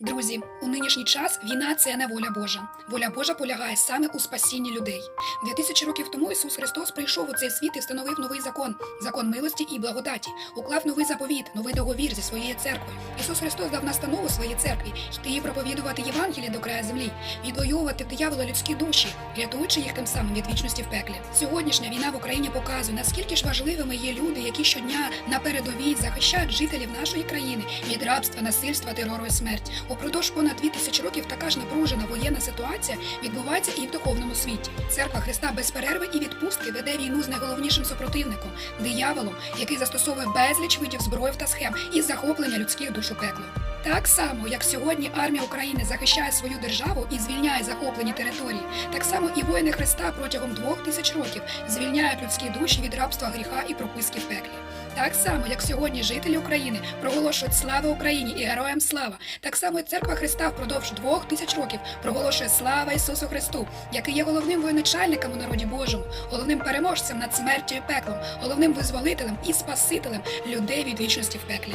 Друзі, у нинішній час війна це не воля Божа. Воля Божа полягає саме у спасінні людей. Дві тисячі років тому Ісус Христос прийшов у цей світ і встановив новий закон, закон милості і благодаті, уклав новий заповіт, новий договір зі своєю церквою. Ісус Христос дав настанову своїй церкві йти і проповідувати Євангеліє до края землі, відвоювати диявола людські душі, рятуючи їх тим самим від вічності в пеклі. Сьогоднішня війна в Україні показує, наскільки ж важливими є люди, які щодня на передовій захищають жителів нашої країни від рабства, насильства, терору і смерті. Упродовж понад дві тисячі років така ж напружена воєнна ситуація відбувається і в духовному світі. Церква Христа без перерви і відпустки веде війну з найголовнішим супротивником дияволом, який застосовує безліч видів зброїв та схем і захоплення людських душ у пекло. Так само, як сьогодні армія України захищає свою державу і звільняє захоплені території, так само і воїни Христа протягом двох тисяч років звільняють людські душі від рабства гріха і прописки в пеклі. Так само, як сьогодні жителі України проголошують слава Україні і героям слава, так само і церква Христа впродовж двох тисяч років проголошує слава Ісусу Христу, який є головним воєначальником у народі Божому, головним переможцем над смертю і пеклом, головним визволителем і спасителем людей від вічності в пеклі.